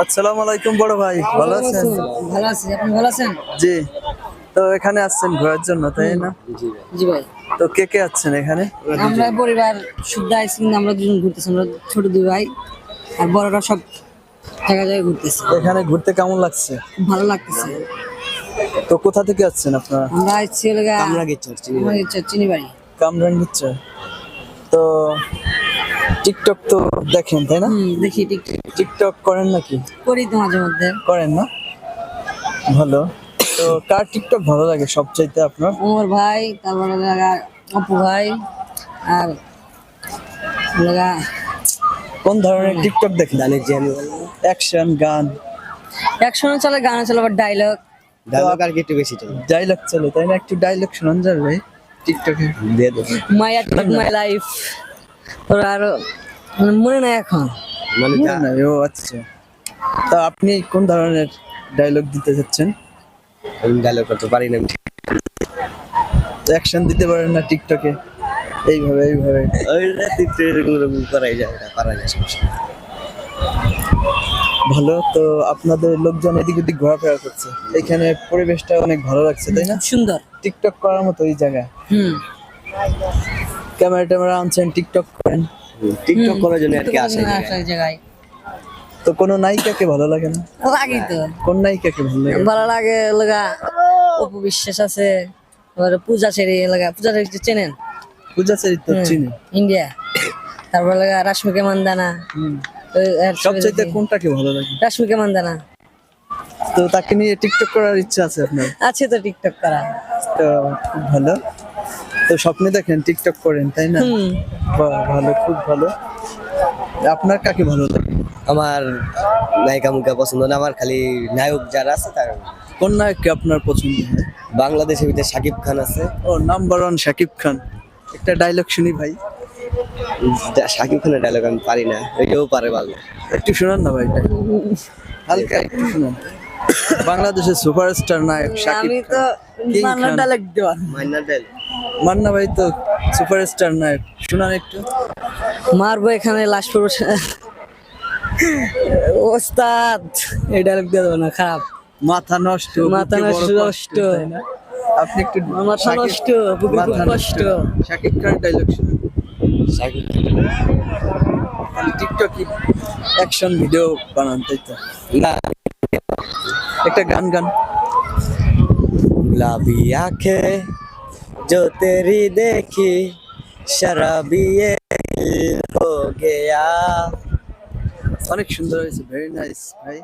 আসসালামু আলাইকুম বড় ভাই ভালো আছেন? ভালো আছি। আপনি ভালো আছেন? জি তো এখানে আসছেন ঘোরার জন্য তাই না? জি ভাই। তো কে কে আসছেন এখানে? আমরা পরিবার শুদ্ধ আইসি আমরা দুজন ঘুরতেছি আমরা ছোট দুই ভাই আর বড়রা সব জায়গায় জায়গায় ঘুরতেছে। এখানে ঘুরতে কেমন লাগছে? ভালো লাগতেছে। তো কোথা থেকে আসছেন আপনারা? আমরা আসছি লগা আমরা চিনি বাড়ি। কামরান দিচ্ছে তো টিকটক তো দেখেন তাই না? দেখি ঠিক টিকটক করেন নাকি? করি তো মাঝে মধ্যে। করেন না? ভালো। তো কার টিকটক ভালো লাগে সবচাইতে আপনার? ওমর ভাই তারপরে লাগা অপু ভাই আর লাগা কোন ধরনের টিকটক দেখেন? গানের যে অ্যাকশন গান? একসঙ্গে চলে গান চলে আবার ডায়লগ ডায়লগ আর কি একটু বেশি চলে। ডায়লগ চলে তাই না? একটু ডায়লগ শোনান যাবে টিকটকে। দিয়ে দেবো। মাই মাই লাইফ ওরা আরও মানে নাই এখন। মানে না, না, ও আচ্ছা। তা আপনি কোন ধরনের ডায়লগ দিতে চাচ্ছেন? আমি ডায়লগ করতে পারি না। অ্যাকশন দিতে পারেন না টিকটকে এইভাবে এইভাবে। ওই রাতে এরকম এরকম করাই যায় এটা পারা যায় সমস্যা ভালো তো আপনাদের লোকজন এদিক ওদিক ঘোরাফেরা করছে। এখানে পরিবেশটা অনেক ভালো লাগছে তাই না? সুন্দর। টিকটক করার মতো এই জায়গা হুম। ক্যামেরা ট্যামেরা আনছেন টিকটক করেন। টিকটক করার জন্য আর কি আসে আসার জায়গায়। তো কোনো নায়িকাকে ভালো লাগে না? লাগে তো। কোন নায়িকাকে ভালো লাগে? ভালো লাগে লাগা অপু বিশ্বাস আছে তারপরে পূজা ছেড়ে লাগা পূজা ছেড়ে চেনেন? পূজা চরিত্র চিনি। ইন্ডিয়া। তারপর লাগা রাশ্মিকা মান্দানা। দেখি। কোনটাকে ভালো লাগে? রাশ্মিকা মান্দানা। তো তাকে নিয়ে টিকটক করার ইচ্ছা আছে আপনার? আছে তো টিকটক করা। তো খুব ভালো। তো স্বপ্নে দেখেন টিকটক করেন তাই না? বাহ, ভালো খুব ভালো। আপনার কাকে ভালো লাগে? আমার নায়িকা মুখা পছন্দ না আমার খালি নায়ক যারা আছে তার। কোন নায়ককে আপনার পছন্দ বাংলাদেশের ভিতরে সাকিব খান আছে। ও নাম্বার ওয়ান শাকিব খান। একটা ডায়লগ শুনি ভাই। সাকিব খানের ডায়লগ আমি পারি না ওইটাও পারে ভালো। একটু শোনান না ভাই হালকা একটু শোনান। বাংলাদেশের সুপারস্টার নায়ক শাকিব আমি খান। ডায়লগ দেওয়ার মাইনার ডায়লগ মান্না ভাই তো সুপারস্টার নায়ক। শোনান একটু। মারবো এখানে লাস্ট পর্ব ওস্তাদ এই ডায়লগ দিয়ে দেবো না খারাপ। মাথা নষ্ট মাথা নষ্ট নষ্ট। আপনি একটু মাথা নষ্ট মাথা নষ্ট। শাকিব খান ডায়লগ শুনুন। Shakib Khan. TikTok action video বানান তাই তো? না। একটা গান গান। গুলাবি আখে जो तेरी देखी शराबी ये दिल हो गया অনেক সুন্দর হয়েছে ভেরি নাইস ভাই